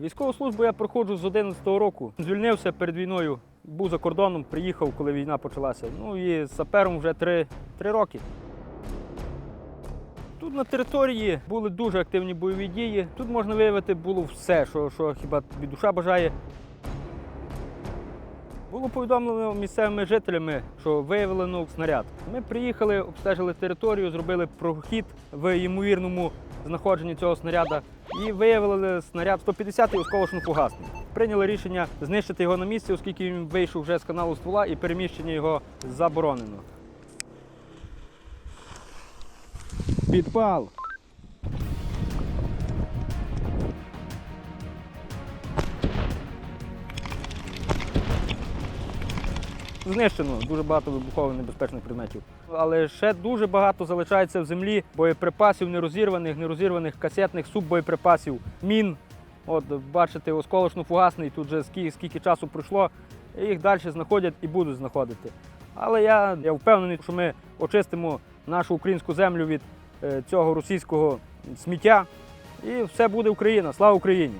Військову службу я проходжу з 11-го року. Звільнився перед війною, був за кордоном, приїхав, коли війна почалася. Ну і з сапером вже три, три роки. Тут на території були дуже активні бойові дії. Тут можна виявити було все, що, що хіба тобі душа бажає. Було повідомлено місцевими жителями, що виявлено снаряд. Ми приїхали, обстежили територію, зробили прохід в ймовірному знаходженні цього снаряда і виявили снаряд 150-й осколочно-фугасний. Прийняли рішення знищити його на місці, оскільки він вийшов вже з каналу ствола і переміщення його заборонено. Підпал. Знищено дуже багато вибухових небезпечних предметів. Але ще дуже багато залишається в землі боєприпасів нерозірваних, нерозірваних касетних суббоєприпасів, мін. От бачите, осколочно-фугасний, тут вже скільки, скільки часу пройшло, їх далі знаходять і будуть знаходити. Але я, я впевнений, що ми очистимо нашу українську землю від е, цього російського сміття, і все буде Україна. Слава Україні!